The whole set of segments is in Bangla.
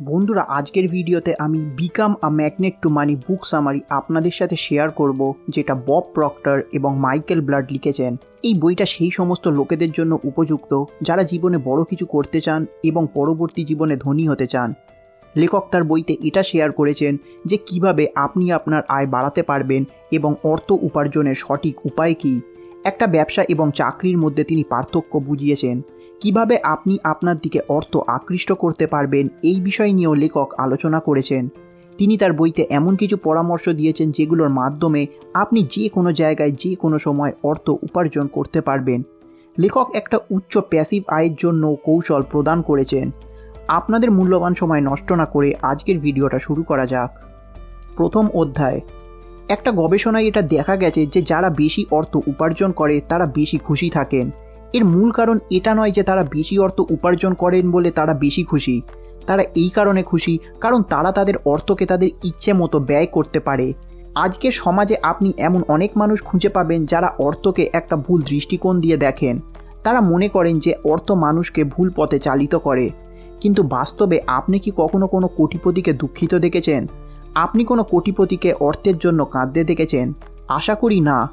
বন্ধুরা, আজকের ভিডিওতে আমি become a magnet to money book summary আপনাদের সাথে শেয়ার করব, যেটা বব প্রক্টর এবং মাইকেল ব্লাড লিখেছেন। এই বইটা সেই সমস্ত লোকেদের জন্য উপযুক্ত, যারা জীবনে বড় কিছু করতে চান এবং পরবর্তী জীবনে ধনী হতে চান। লেখক তার বইতে এটা শেয়ার করেছেন যে কীভাবে আপনি আপনার আয় বাড়াতে পারবেন এবং অর্থ উপার্জনের সঠিক উপায় কী। একটা ব্যবসা এবং চাকরির মধ্যে তিনি পার্থক্য বুঝিয়েছেন। কীভাবে আপনি আপনার দিকে অর্থ আকৃষ্ট করতে পারবেন এই বিষয় নিয়েও লেখক আলোচনা করেছেন। তিনি তার বইতে এমন কিছু পরামর্শ দিয়েছেন যেগুলোর মাধ্যমে আপনি যে কোনো জায়গায় যে কোনো সময় অর্থ উপার্জন করতে পারবেন। লেখক একটা উচ্চ প্যাসিভ আয়ের জন্য কৌশল প্রদান করেছেন। আপনাদের মূল্যবান সময় নষ্ট না করে আজকের ভিডিওটা শুরু করা যাক। প্রথম অধ্যায়। একটা গবেষণায় এটা দেখা গেছে যে যারা বেশি অর্থ উপার্জন করে তারা বেশি খুশি থাকেন। এর মূল কারণ এটা নয় যে তারা বেশি অর্থ উপার্জন করেন বলে তারা বেশি খুশি। তারা এই কারণে খুশি কারণ তারা তাদের অর্থকে তাদের ইচ্ছে মতো ব্যয় করতে পারে। আজকের সমাজে আপনি এমন অনেক মানুষ খুঁজে পাবেন যারা অর্থকে একটা ভুল দৃষ্টিকোণ দিয়ে দেখেন। তারা মনে করেন যে অর্থ মানুষকে ভুল পথে চালিত করে। কিন্তু বাস্তবে আপনি কি কখনো কোনো কোটিপতিকে দুঃখিত দেখেছেন? আপনি কোনো কোটিপতিকে অর্থের জন্য কাঁদতে দেখেছেন? আশা করি না।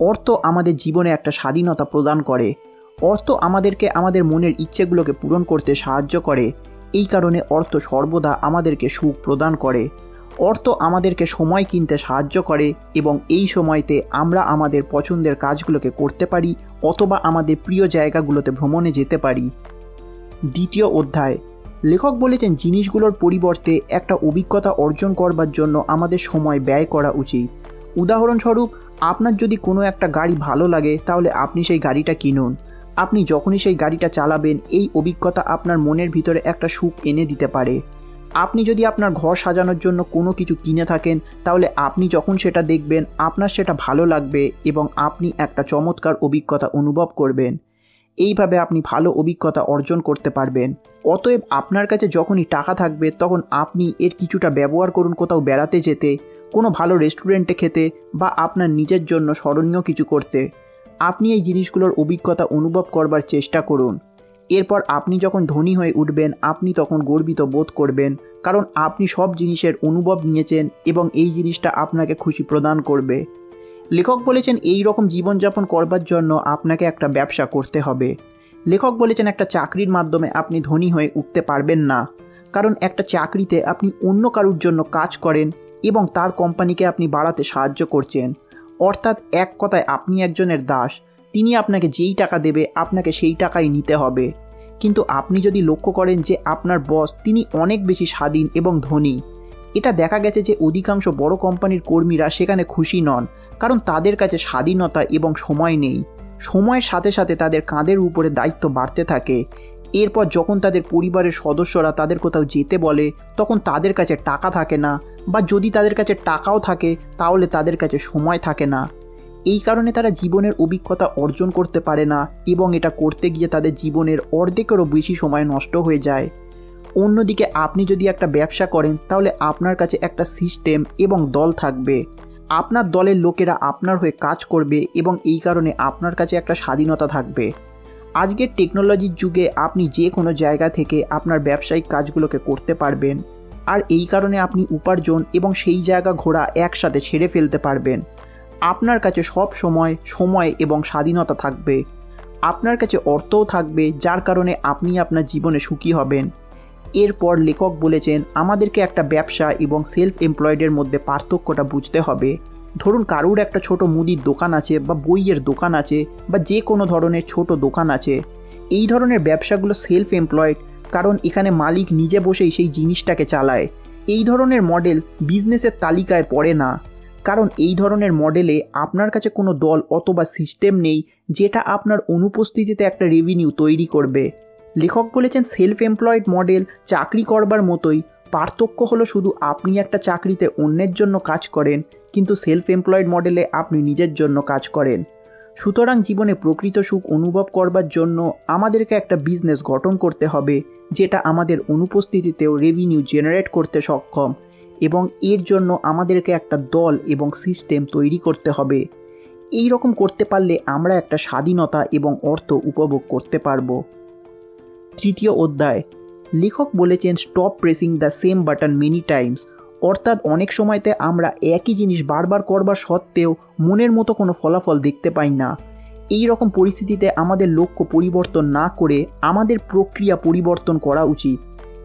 অর্থ আমাদের জীবনে একটা স্বাধীনতা প্রদান করে। অর্থ আমাদেরকে আমাদের মনের ইচ্ছেগুলোকে পূরণ করতে সাহায্য করে। এই কারণে অর্থ সর্বদা আমাদেরকে সুখ প্রদান করে। অর্থ আমাদেরকে সময় কিনতে সাহায্য করে এবং এই সময়তে আমরা আমাদের পছন্দের কাজগুলোকে করতে পারি অথবা আমাদের প্রিয় জায়গাগুলোতে ভ্রমণে যেতে পারি। দ্বিতীয় অধ্যায়। লেখক বলেছেন, জিনিসগুলোর পরিবর্তে একটা অভিজ্ঞতা অর্জন করবার জন্য আমাদের সময় ব্যয় করা উচিত। উদাহরণস্বরূপ আপনার যদি কোনো একটা গাড়ি ভালো লাগে, তাহলে আপনি সেই গাড়িটা কিনুন। আপনি যখনই সেই গাড়িটা চালাবেন, এই অভিজ্ঞতা আপনার মনের ভিতরে একটা সুখ এনে দিতে পারে। আপনি যদি আপনার ঘর সাজানোর জন্য কোনো কিছু কিনে থাকেন, তাহলে আপনি যখন সেটা দেখবেন, আপনার সেটা ভালো লাগবে এবং আপনি একটা চমৎকার অভিজ্ঞতা অনুভব করবেন। এইভাবে আপনি ভালো অভিজ্ঞতা অর্জন করতে পারবেন। অতএব আপনার কাছে যখনই টাকা থাকবে, তখন আপনি এর কিছুটা ব্যবহার করুন কোথাও বেড়াতে যেতে, কোনো ভালো রেস্টুরেন্টে খেতে বা আপনার নিজের জন্য স্মরণীয় কিছু করতে। আপনি এই জিনিসগুলোর অভিজ্ঞতা অনুভব করবার চেষ্টা করুন। এরপর আপনি যখন ধনী হয়ে উঠবেন, আপনি তখন গর্বিত বোধ করবেন, কারণ আপনি সব জিনিসের অনুভব নিয়েছেন এবং এই জিনিসটা আপনাকে খুশি প্রদান করবে। লেখক বলেছেন, এই রকম জীবনযাপন করবার জন্য আপনাকে একটা ব্যবসা করতে হবে। লেখক বলেছেন, একটা চাকরির মাধ্যমে আপনি ধনী হয়ে উঠতে পারবেন না। কারণ একটা চাকরিতে আপনি অন্য কারুর জন্য কাজ করেন এবং তার কোম্পানিকে আপনি বাড়াতে সাহায্য করছেন। অর্থাৎ এক কথায় আপনি একজনের দাস, তিনি আপনাকে যেই টাকা দেবে, আপনাকে সেই টাকাই নিতে হবে। কিন্তু আপনি যদি লক্ষ্য করেন যে আপনার বস, তিনি অনেক বেশি স্বাধীন এবং ধনী। এটা দেখা গেছে যে অধিকাংশ বড় কোম্পানির কর্মীরা সেখানে খুশি নন, কারণ তাদের কাছে স্বাধীনতা এবং সময় নেই। সময়ের সাথে সাথে তাদের কাঁধের উপরে দায়িত্ব বাড়তে থাকে। এরপর যখন তাদের পরিবারের সদস্যরা তাদের কোথাও যেতে বলে, তখন তাদের কাছে টাকা থাকে না বা যদি তাদের কাছে টাকাও থাকে, তাহলে তাদের কাছে সময় থাকে না। এই কারণে তারা জীবনের অভিজ্ঞতা অর্জন করতে পারে না এবং এটা করতে গিয়ে তাদের জীবনের অর্ধেকেরও বেশি সময় নষ্ট হয়ে যায়। অন্যদিকে আপনি যদি একটা ব্যবসা করেন, তাহলে আপনার কাছে একটা সিস্টেম এবং দল থাকবে। আপনার দলের লোকেরা আপনার হয়ে কাজ করবে এবং এই কারণে আপনার কাছে একটা স্বাধীনতা থাকবে। আজকের টেকনোলজির যুগে আপনি যে কোনো জায়গা থেকে আপনার ব্যবসায়িক কাজগুলোকে করতে পারবেন। আর এই কারণে আপনি উপার্জন এবং সেই জায়গা ঘোরা একসাথে ছেড়ে ফেলতে পারবেন। আপনার কাছে সব সময় সময় এবং স্বাধীনতা থাকবে। আপনার কাছে অর্থও থাকবে, যার কারণে আপনি আপনার জীবনে সুখী হবেন। এরপর লেখক বলেছেন, আমাদেরকে একটা ব্যবসা এবং সেলফ এমপ্লয়েডের মধ্যে পার্থক্যটা বুঝতে হবে। ধরুন কারুর একটা ছোট মুদির দোকান আছে বা বইয়ের দোকান আছে বা যে কোনো ধরনের ছোট দোকান আছে। এই ধরনের ব্যবসাগুলো সেলফ এমপ্লয়েড কারণ এখানে মালিক নিজে বসেই সেই জিনিসটাকে চালায়। এই ধরনের মডেল বিজনেসের তালিকায় পড়ে না। কারণ এই ধরনের মডেলে আপনার কাছে কোনো দল অথবা সিস্টেম নেই, যেটা আপনার অনুপস্থিতিতে একটা রেভিনিউ তৈরি করবে। লেখক বলেছেন সেলফ এমপ্লয়েড মডেল চাকরি করবার মতোই। পার্থক্য হলো শুধু আপনি একটা চাকরিতে অন্যের জন্য কাজ করেন, কিন্তু সেলফ এমপ্লয়েড মডেলে আপনি নিজের জন্য কাজ করেন। সুতরাং জীবনে প্রকৃত সুখ অনুভব করবার জন্য আমাদেরকে একটা বিজনেস গঠন করতে হবে, যেটা আমাদের অনুপস্থিতিতেও রেভিনিউ জেনারেট করতে সক্ষম এবং এর জন্য আমাদেরকে একটা দল এবং সিস্টেম তৈরি করতে হবে। এই রকম করতে পারলে আমরা একটা স্বাধীনতা এবং অর্থ উপভোগ করতে পারব। তৃতীয় অধ্যায়। লেখক বলেছেন stop pressing the same button many times অর্থাৎ অনেক সময়তে আমরা একই জিনিস বারবার করবার সত্ত্বেও মনের মতো কোনো ফলাফল দেখতে পাই না। এই রকম পরিস্থিতিতে আমাদের লক্ষ্য পরিবর্তন না করে আমাদের প্রক্রিয়া পরিবর্তন করা উচিত।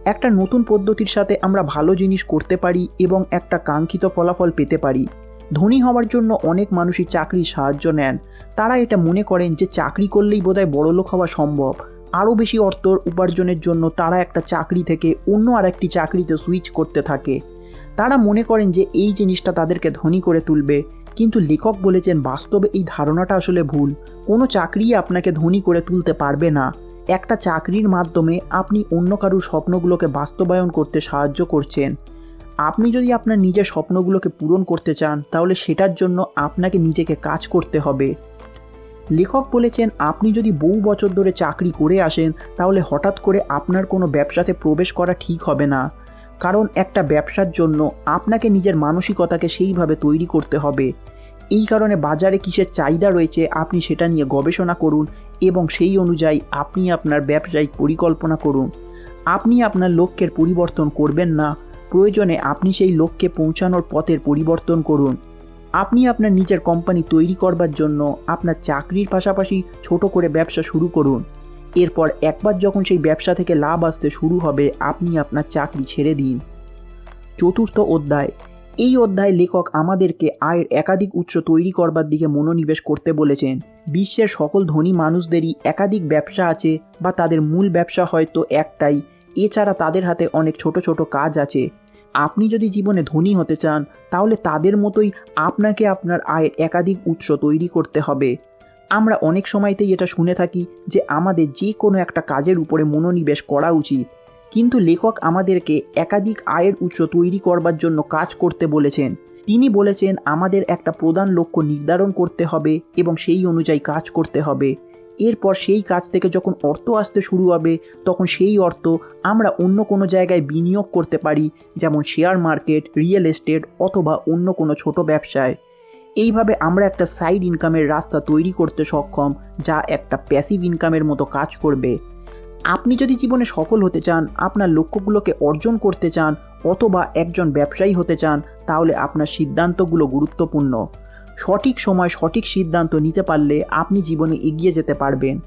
একটা নতুন পদ্ধতির সাথে আমরা ভালো জিনিস করতে পারি এবং একটা কাঙ্ক্ষিত ফলাফল পেতে পারি। ধনী হওয়ার জন্য অনেক মানুষই চাকরির সাহায্য নেন। তারা এটা মনে করেন যে চাকরি করলেই বোধহয় বড়লোক হওয়া সম্ভব। আরও বেশি অর্থ উপার্জনের জন্য তারা একটা চাকরি থেকে অন্য আর একটি চাকরিতে সুইচ করতে থাকে। তারা মনে করেন যে এই জিনিসটা তাদেরকে ধনী করে তুলবে, কিন্তু লেখক বলেছেন বাস্তবে এই ধারণাটা আসলে ভুল। কোনো চাকরিই আপনাকে ধনী করে তুলতে পারবে না। একটা চাকরির মাধ্যমে আপনি অন্য কারুর স্বপ্নগুলোকে বাস্তবায়ন করতে সাহায্য করছেন। আপনি যদি আপনার নিজের স্বপ্নগুলোকে পূরণ করতে চান, তাহলে সেটার জন্য আপনাকে নিজেকে কাজ করতে হবে। লেখক বলেছেন, আপনি যদি বহু বছর ধরে চাকরি করে আসেন, তাহলে হঠাৎ করে আপনার কোনো ব্যবসাতে প্রবেশ করা ঠিক হবে না। কারণ একটা ব্যবসার জন্য আপনাকে নিজের মানসিকতাকে সেইভাবে তৈরি করতে হবে। এই কারণে বাজারে কিসের চাহিদা রয়েছে, আপনি সেটা নিয়ে গবেষণা করুন এবং সেই অনুযায়ী আপনি আপনার ব্যবসায়িক পরিকল্পনা করুন। আপনি আপনার লক্ষ্যের পরিবর্তন করবেন না। প্রয়োজনে আপনি সেই লক্ষ্যে পৌঁছানোর পথের পরিবর্তন করুন। আপনি আপনার নিজের কোম্পানি তৈরি করবার জন্য আপনার চাকরির পাশাপাশি ছোট করে ব্যবসা শুরু করুন। এরপর একবার যখন সেই ব্যবসা থেকে লাভ আসতে শুরু হবে, আপনি আপনার চাকরি ছেড়ে দিন। চতুর্থ অধ্যায়। এই অধ্যায় লেখক আমাদেরকে আয়ের একাধিক উৎস তৈরি করবার দিকে মনোনিবেশ করতে বলেছেন। বিশ্বের সকল ধনী মানুষদেরই একাধিক ব্যবসা আছে বা তাদের মূল ব্যবসা হয়তো একটাই। এছাড়া তাদের হাতে অনেক ছোট ছোট কাজ আছে। আপনি যদি জীবনে ধনী হতে চান, তাহলে তাদের মতোই আপনাকে আপনার আয়ের একাধিক উৎস তৈরি করতে হবে। আমরা অনেক সময়তেই এটা শুনে থাকি যে আমাদের যে কোনো একটা কাজের উপরে মনোনিবেশ করা উচিত। কিন্তু লেখক আমাদেরকে একাধিক আয়ের উৎস তৈরি করবার জন্য কাজ করতে বলেছেন। তিনি বলেছেন, আমাদের একটা প্রধান লক্ষ্য নির্ধারণ করতে হবে এবং সেই অনুযায়ী কাজ করতে হবে। এরপর সেই কাজ থেকে যখন অর্থ আসতে শুরু হবে, তখন সেই অর্থ আমরা অন্য কোনো জায়গায় বিনিয়োগ করতে পারি, যেমন শেয়ার মার্কেট, রিয়েল এস্টেট অথবা অন্য কোনো ছোট ব্যবসায়। এইভাবে আমরা একটা সাইড ইনকামের রাস্তা তৈরি করতে সক্ষম, যা একটা প্যাসিভ ইনকামের মতো কাজ করবে। আপনি যদি জীবনে সফল হতে চান, আপনার লক্ষ্যগুলোকে অর্জন করতে চান, অথবা একজন ব্যবসায়ী হতে চান, তাহলে আপনার সিদ্ধান্তগুলো গুরুত্বপূর্ণ। সঠিক সময় সঠিক সিদ্ধান্ত নিতে পারলে আপনি জীবনে এগিয়ে যেতে পারবেন।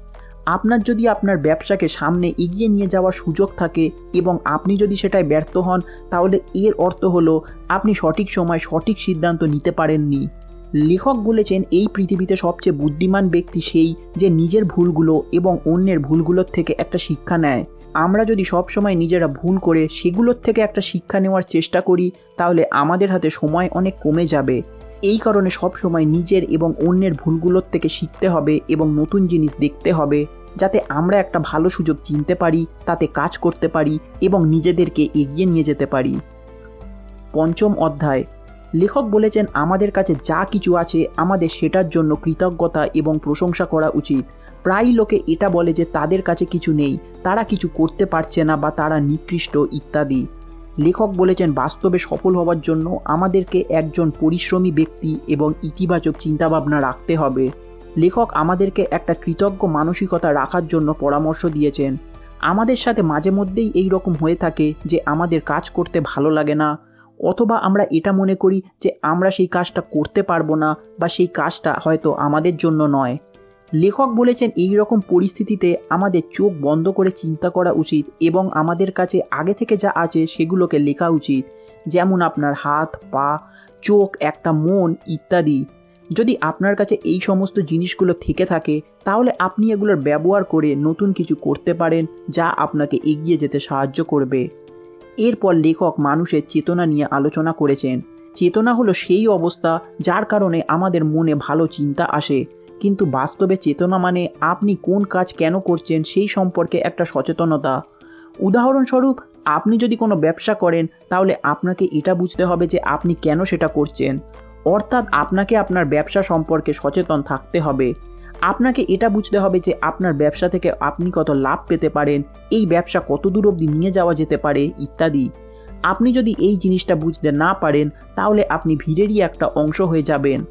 আপনার যদি আপনার ব্যবসাকে সামনে এগিয়ে নিয়ে যাওয়ার সুযোগ থাকে এবং আপনি যদি সেটায় ব্যর্থ হন, তাহলে এর অর্থ হলো আপনি সঠিক সময় সঠিক সিদ্ধান্ত নিতে পারেননি। লেখক বলেছেন, এই পৃথিবীতে সবচেয়ে বুদ্ধিমান ব্যক্তি সেই যে নিজের ভুলগুলো এবং অন্যের ভুলগুলোর থেকে একটা শিক্ষা নেয়। আমরা যদি সবসময় নিজেরা ভুল করে সেগুলোর থেকে একটা শিক্ষা নেওয়ার চেষ্টা করি, তাহলে আমাদের হাতে সময় অনেক কমে যাবে। এই কারণে সবসময় নিজের এবং অন্যের ভুলগুলোর থেকে শিখতে হবে এবং নতুন জিনিস দেখতে হবে, যাতে আমরা একটা ভালো সুযোগ চিনতে পারি, তাতে কাজ করতে পারি এবং নিজেদেরকে এগিয়ে নিয়ে যেতে পারি। পঞ্চম অধ্যায়। লেখক বলেছেন, আমাদের কাছে যা কিছু আছে, আমাদের সেটার জন্য কৃতজ্ঞতা এবং প্রশংসা করা উচিত। প্রায় লোকে এটা বলে যে, তাদের কাছে কিছু নেই, তারা কিছু করতে পারছে না বা তারা নিকৃষ্ট ইত্যাদি। লেখক বলেছেন, বাস্তবে সফল হওয়ার জন্য আমাদেরকে একজন পরিশ্রমী ব্যক্তি এবং ইতিবাচক চিন্তাভাবনা রাখতে হবে। লেখক আমাদেরকে একটা কৃতজ্ঞ মানসিকতা রাখার জন্য পরামর্শ দিয়েছেন। আমাদের সাথে মাঝে মধ্যেই এই রকম হয়ে থাকে যে আমাদের কাজ করতে ভালো লাগে না, অথবা আমরা এটা মনে করি যে আমরা সেই কাজটা করতে পারব না বা সেই কাজটা হয়তো আমাদের জন্য নয়। লেখক বলেছেন এই রকম পরিস্থিতিতে আমাদের চোখ বন্ধ করে চিন্তা করা উচিত এবং আমাদের কাছে আগে থেকে যা আছে সেগুলোকে লেখা উচিত। যেমন আপনার হাত, পা, চোখ, একটা মন, ইত্যাদি। যদি আপনার কাছে এই সমস্ত জিনিসগুলো থেকে থাকে, তাহলে আপনি এগুলোর ব্যবহার করে নতুন কিছু করতে পারেন যা আপনাকে এগিয়ে যেতে সাহায্য করবে। এরপর লেখক মানুষের চেতনা নিয়ে আলোচনা করেছেন। চেতনা হলো সেই অবস্থা যার কারণে আমাদের মনে ভালো চিন্তা আসে। কিন্তু বাস্তবে চেতনা মানে আপনি কোন কাজ কেন করছেন সেই সম্পর্কে একটা সচেতনতা। উদাহরণস্বরূপ, আপনি যদি কোনো ব্যবসা করেন, তাহলে আপনাকে এটা বুঝতে হবে যে আপনি কেন সেটা করছেন। অর্থাৎ আপনাকে আপনার ব্যবসা সম্পর্কে সচেতন থাকতে হবে। আপনাকে এটা বুঝতে হবে যে আপনার ব্যবসা থেকে আপনি কত লাভ পেতে পারেন, এই ব্যবসা কত দূর অবধি নিয়ে যাওয়া যেতে পারে, ইত্যাদি। আপনি যদি এই জিনিসটা বুঝতে না পারেন, তাহলে আপনি ভিড়েরই একটা অংশ হয়ে যাবেন।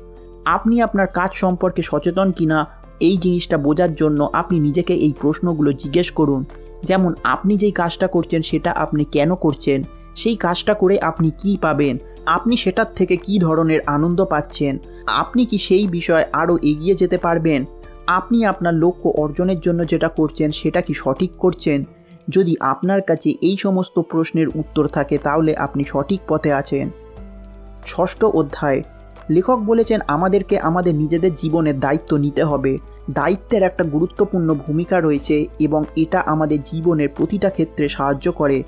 আপনি আপনার কাজ সম্পর্কে সচেতন কিনা এই জিনিসটা বোঝার জন্য আপনি নিজেকে এই প্রশ্নগুলো জিজ্ঞেস করুন। যেমন, আপনি যেই কাজটা করছেন সেটা আপনি কেন করছেন? সেই কাজটা করে আপনি কি পাবেন? আপনি সেটার থেকে কি ধরনের আনন্দ পাচ্ছেন? আপনি কি সেই বিষয়ে আরও এগিয়ে যেতে পারবেন? আপনি আপনার লক্ষ্য অর্জনের জন্য যেটা করছেন সেটা কি সঠিক করছেন? যদি আপনার কাছে এই সমস্ত প্রশ্নের উত্তর থাকে তাহলে আপনি সঠিক পথে আছেন। ষষ্ঠ অধ্যায় লেখক বলেছেন, আমাদেরকে আমাদের নিজেদের জীবনের দায়িত্ব নিতে হবে। দায়িত্বের একটা গুরুত্বপূর্ণ ভূমিকা রয়েছে এবং এটা আমাদের জীবনের প্রতিটা ক্ষেত্রে সাহায্য করে।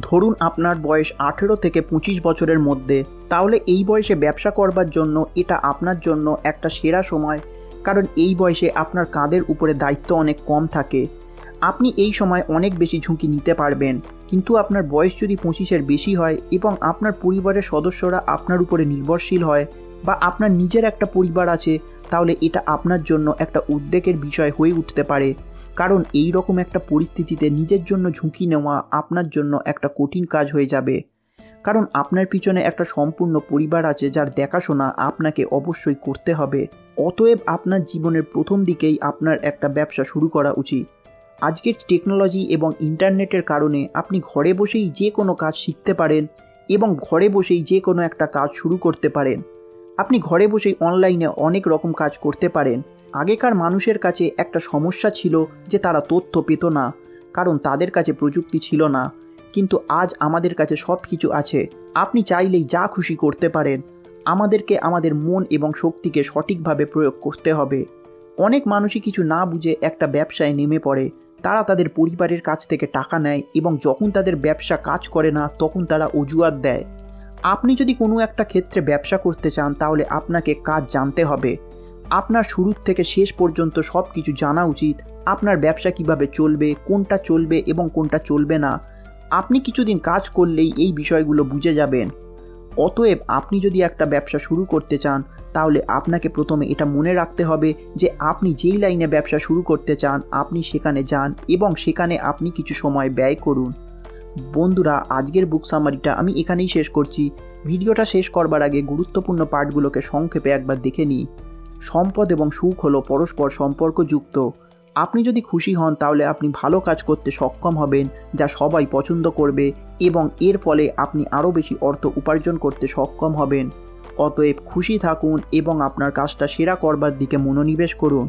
ধরুন আপনার বয়স আঠেরো থেকে পঁচিশ বছরের মধ্যে। তাহলে এই বয়সে ব্যবসা করবার জন্য এটা আপনার জন্য একটা সেরা সময়। কারণ এই বয়সে আপনার কাঁধের উপরে দায়িত্ব অনেক কম থাকে। আপনি এই সময় অনেক বেশি ঝুঁকি নিতে পারবেন। কিন্তু আপনার বয়স যদি পঁচিশের বেশি হয় এবং আপনার পরিবারের সদস্যরা আপনার উপরে নির্ভরশীল হয় বা আপনার নিজের একটা পরিবার আছে, তাহলে এটা আপনার জন্য একটা উদ্বেগের বিষয় হয়ে উঠতে পারে। কারণ এই রকম একটা পরিস্থিতিতে নিজের জন্য ঝুঁকি নেওয়া আপনার জন্য একটা কঠিন কাজ হয়ে যাবে। কারণ আপনার পিছনে একটা সম্পূর্ণ পরিবার আছে, যার দেখাশোনা আপনাকে অবশ্যই করতে হবে। অতএব আপনার জীবনের প্রথম দিকেই আপনার একটা ব্যবসা শুরু করা উচিত। আজকের টেকনোলজি এবং ইন্টারনেটের কারণে আপনি ঘরে বসেই যে কোনো কাজ শিখতে পারেন এবং ঘরে বসেই যে কোনো একটা কাজ শুরু করতে পারেন। আপনি ঘরে বসেই অনলাইনে অনেক রকম কাজ করতে পারেন। আগেকার মানুষের কাছে একটা সমস্যা ছিল যে তারা তথ্য পেত না, কারণ তাদের কাছে প্রযুক্তি ছিল না। কিন্তু আজ আমাদের কাছে সব কিছু আছে। আপনি চাইলেই যা খুশি করতে পারেন। আমাদেরকে আমাদের মন এবং শক্তিকে সঠিকভাবে প্রয়োগ করতে হবে। অনেক মানুষই কিছু না বুঝে একটা ব্যবসায় নেমে পড়ে। তারা তাদের পরিবারের কাছ থেকে টাকা নেয় এবং যখন তাদের ব্যবসা কাজ করে না, তখন তারা অজুহাত দেয়। আপনি যদি কোনো একটা ক্ষেত্রে ব্যবসা করতে চান, তাহলে আপনাকে কাজ জানতে হবে। আপনার শুরুর থেকে শেষ পর্যন্ত সব কিছু জানা উচিত। আপনার ব্যবসা কীভাবে চলবে, কোনটা চলবে এবং কোনটা চলবে না। আপনি কিছুদিন কাজ করলেই এই বিষয়গুলো বুঝে যাবেন। অতএব আপনি যদি একটা ব্যবসা শুরু করতে চান, তাহলে আপনাকে প্রথমে এটা মনে রাখতে হবে যে আপনি যেই লাইনে ব্যবসা শুরু করতে চান, আপনি সেখানে যান এবং সেখানে আপনি কিছু সময় ব্যয় করুন। বন্ধুরা, আজকের বুক সামারিটা আমি এখানেই শেষ করছি। ভিডিওটা শেষ করবার আগে গুরুত্বপূর্ণ পার্টগুলোকে সংক্ষেপে একবার দেখে নিই। সম্পদ এবং সুখ হলো পরস্পর সম্পর্কযুক্ত। আপনি যদি খুশি হন, তাহলে আপনি ভালো কাজ করতে সক্ষম হবেন, যা সবাই পছন্দ করবে এবং এর ফলে আপনি আরও বেশি অর্থ উপার্জন করতে সক্ষম হবেন। অতএব খুশি থাকুন এবং আপনার কাজটা সেরা করবার দিকে মনোনিবেশ করুন।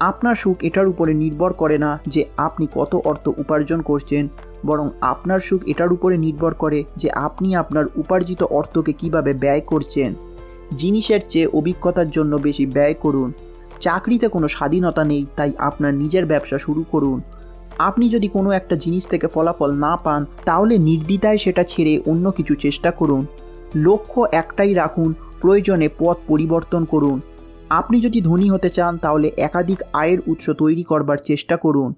আপনার সুখ এটার উপরে নির্ভর করে না যে আপনি কত অর্থ উপার্জন করছেন, বরং আপনার সুখ এটার উপরে নির্ভর করে যে আপনি আপনার উপার্জিত অর্থকে কীভাবে ব্যয় করছেন। জিনিসের চেয়ে অভিজ্ঞতার জন্য বেশি ব্যয় করুন। চাকরিতে কোনো স্বাধীনতা নেই, তাই আপনার নিজের ব্যবসা শুরু করুন। আপনি যদি কোনো একটা জিনিস থেকে ফলাফল না পান, তাহলে নির্দ্বিধায় সেটা ছেড়ে অন্য কিছু চেষ্টা করুন। লক্ষ্য একটাই রাখুন, প্রয়োজনে পথ পরিবর্তন করুন। আপনি যদি ধনী হতে চান, তাহলে একাধিক আয়ের উৎস তৈরি করবার চেষ্টা করুন।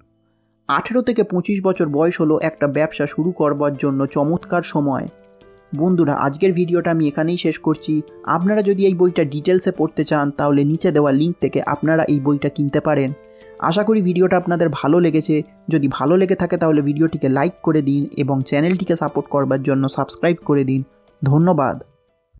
আঠেরো থেকে পঁচিশ বছর বয়স হলো একটা ব্যবসা শুরু করবার জন্য চমৎকার সময়। বন্ধুরা, আজকের ভিডিওটা আমি এখানেই শেষ করছি। আপনারা যদি এই বইটা ডিটেলসে পড়তে চান, তাহলে নিচে দেওয়া লিঙ্ক থেকে আপনারা এই বইটা কিনতে পারেন। আশা করি ভিডিওটা আপনাদের ভালো লেগেছে। যদি ভালো লেগে থাকে, তাহলে ভিডিওটিকে লাইক করে দিন এবং চ্যানেলটিকে সাপোর্ট করবার জন্য সাবস্ক্রাইব করে দিন। ধন্যবাদ।